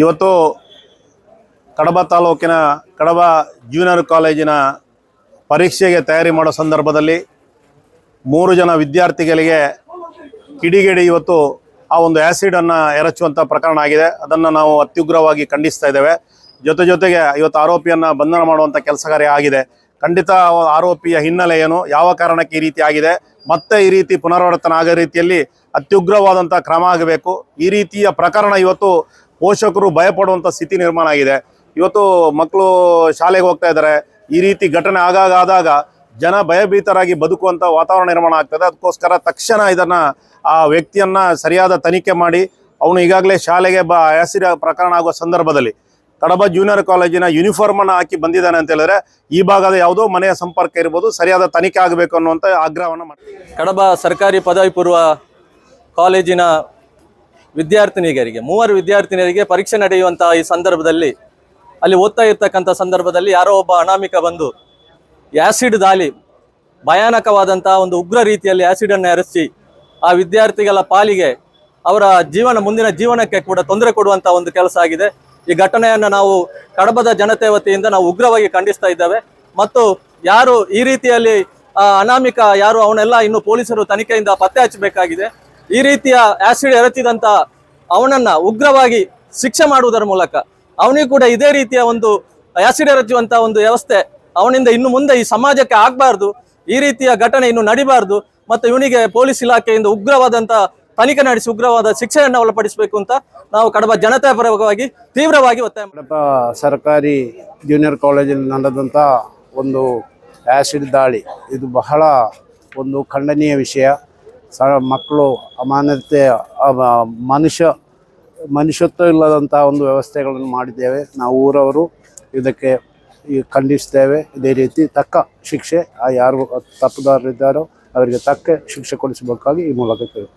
ಇವತ್ತು ಕಡಬ ತಾಲೂಕಿನ ಕಡಬ ಜೂನಿಯರ್ ಕಾಲೇಜಿನ ಪರೀಕ್ಷೆಗೆ ತಯಾರಿ ಮಾಡೋ ಸಂದರ್ಭದಲ್ಲಿ ಮೂರು ಜನ ವಿದ್ಯಾರ್ಥಿಗಳಿಗೆ ಕಿಡಿಗೇಡಿ ಇವತ್ತು ಆ ಒಂದು ಆ್ಯಸಿಡನ್ನು ಎರಚುವಂಥ ಪ್ರಕರಣ ಆಗಿದೆ. ಅದನ್ನು ನಾವು ಅತ್ಯುಗ್ರವಾಗಿ ಖಂಡಿಸ್ತಾ ಇದ್ದೇವೆ. ಜೊತೆ ಜೊತೆಗೆ ಇವತ್ತು ಆರೋಪಿಯನ್ನು ಬಂಧನ ಮಾಡುವಂಥ ಕೆಲಸ ಆಗಿದೆ. ಖಂಡಿತ ಆರೋಪಿಯ ಹಿನ್ನೆಲೆ ಏನು, ಯಾವ ಕಾರಣಕ್ಕೆ ಈ ರೀತಿ ಆಗಿದೆ, ಮತ್ತೆ ಈ ರೀತಿ ಪುನರಾವರ್ತನ ಆಗೋ ರೀತಿಯಲ್ಲಿ ಅತ್ಯುಗ್ರವಾದಂಥ ಕ್ರಮ ಆಗಬೇಕು. ಈ ರೀತಿಯ ಪ್ರಕರಣ ಇವತ್ತು ಪೋಷಕರು ಭಯಪಡುವಂಥ ಸ್ಥಿತಿ ನಿರ್ಮಾಣ ಆಗಿದೆ. ಇವತ್ತು ಮಕ್ಕಳು ಶಾಲೆಗೆ ಹೋಗ್ತಾ ಇದ್ದಾರೆ. ಈ ರೀತಿ ಘಟನೆ ಆಗಾಗ ಆದಾಗ ಜನ ಭಯಭೀತರಾಗಿ ಬದುಕುವಂಥ ವಾತಾವರಣ ನಿರ್ಮಾಣ ಆಗ್ತದೆ. ಅದಕ್ಕೋಸ್ಕರ ತಕ್ಷಣ ಇದನ್ನು ಆ ವ್ಯಕ್ತಿಯನ್ನು ಸರಿಯಾದ ತನಿಖೆ ಮಾಡಿ ಅವನು ಈಗಾಗಲೇ ಶಾಲೆಗೆ ಬ ಹೆಸರ ಪ್ರಕರಣ ಆಗುವ ಸಂದರ್ಭದಲ್ಲಿ ಕಡಬ ಜೂನಿಯರ್ ಕಾಲೇಜಿನ ಯೂನಿಫಾರ್ಮನ್ನು ಹಾಕಿ ಬಂದಿದ್ದಾನೆ ಅಂತ ಹೇಳಿದ್ರೆ ಈ ಭಾಗದ ಯಾವುದೋ ಮನೆಯ ಸಂಪರ್ಕ ಇರ್ಬೋದು, ಸರಿಯಾದ ತನಿಖೆ ಆಗಬೇಕು ಅನ್ನುವಂಥ ಆಗ್ರಹವನ್ನು ಮಾಡಿ ಕಡಬ ಸರ್ಕಾರಿ ಪದವಿ ಪೂರ್ವ ಕಾಲೇಜಿನ ವಿದ್ಯಾರ್ಥಿನಿಯರಿಗೆ, ಮೂವರು ವಿದ್ಯಾರ್ಥಿನಿಯರಿಗೆ ಪರೀಕ್ಷೆ ನಡೆಯುವಂತಹ ಈ ಸಂದರ್ಭದಲ್ಲಿ, ಅಲ್ಲಿ ಓದ್ತಾ ಇರ್ತಕ್ಕಂಥ ಸಂದರ್ಭದಲ್ಲಿ ಯಾರೋ ಒಬ್ಬ ಅನಾಮಿಕ ಬಂದು ಆ್ಯಸಿಡ್ ದಾಳಿ, ಭಯಾನಕವಾದಂತಹ ಒಂದು ಉಗ್ರ ರೀತಿಯಲ್ಲಿ ಆ್ಯಸಿಡನ್ನು ಎರಸಿ ಆ ವಿದ್ಯಾರ್ಥಿಗಳ ಪಾಲಿಗೆ ಅವರ ಜೀವನ, ಮುಂದಿನ ಜೀವನಕ್ಕೆ ಕೂಡ ತೊಂದರೆ ಕೊಡುವಂತಹ ಒಂದು ಕೆಲಸ ಆಗಿದೆ. ಈ ಘಟನೆಯನ್ನು ನಾವು ಕಡಬದ ಜನತೆ ವತಿಯಿಂದ ನಾವು ಉಗ್ರವಾಗಿ ಖಂಡಿಸ್ತಾ ಇದ್ದೇವೆ. ಮತ್ತು ಯಾರು ಈ ರೀತಿಯಲ್ಲಿ ಅನಾಮಿಕ ಯಾರು ಅವನೆಲ್ಲ ಇನ್ನು ಪೊಲೀಸರು ತನಿಖೆಯಿಂದ ಪತ್ತೆ ಹಚ್ಚಬೇಕಾಗಿದೆ. ಈ ರೀತಿಯ ಆಸಿಡ್ ಎರಚಿದಂತ ಅವನನ್ನ ಉಗ್ರವಾಗಿ ಶಿಕ್ಷೆ ಮಾಡುವುದರ ಮೂಲಕ ಅವನಿಗೂ ಕೂಡ ಇದೇ ರೀತಿಯ ಒಂದು ಆಸಿಡ್ ಎರಚುವಂತ ಒಂದು ವ್ಯವಸ್ಥೆ ಅವನಿಂದ ಇನ್ನು ಮುಂದೆ ಈ ಸಮಾಜಕ್ಕೆ ಆಗಬಾರ್ದು, ಈ ರೀತಿಯ ಘಟನೆ ಇನ್ನು ನಡಿಬಾರ್ದು ಮತ್ತು ಇವನಿಗೆ ಪೊಲೀಸ್ ಇಲಾಖೆಯಿಂದ ಉಗ್ರವಾದಂತ ತನಿಖೆ ನಡೆಸಿ ಉಗ್ರವಾದ ಶಿಕ್ಷೆಯನ್ನು ಒಳಪಡಿಸಬೇಕು ಅಂತ ನಾವು ಕಡಬ ಜನತೆಯ ಪರವಾಗಿ ತೀವ್ರವಾಗಿ ಒತ್ತಾಯ ಕಡಬ ಸರ್ಕಾರಿ ಜೂನಿಯರ್ ಕಾಲೇಜಲ್ಲಿ ನಡೆದಂಥ ಒಂದು ಆ್ಯಸಿಡ್ ದಾಳಿ. ಇದು ಬಹಳ ಒಂದು ಖಂಡನೀಯ ವಿಷಯ. ಸ ಮಕ್ಕಳು ಅಮಾನತೆ ಮನುಷ್ಯ, ಮನುಷ್ಯತ್ವ ಇಲ್ಲದಂಥ ಒಂದು ವ್ಯವಸ್ಥೆಗಳನ್ನು ಮಾಡಿದ್ದೇವೆ. ನಾವು ಊರವರು ಇದಕ್ಕೆ ಖಂಡಿಸ್ತೇವೆ ಇದೇ ರೀತಿ ತಕ್ಕ ಶಿಕ್ಷೆ, ಆ ಯಾರು ತಪ್ಪುದಾರರಿದ್ದಾರೋ ಅವರಿಗೆ ತಕ್ಕ ಶಿಕ್ಷೆ ಕೊಡಿಸಬೇಕಾಗಿ ಈ ಮೂಲಕ ಕೇಳಿ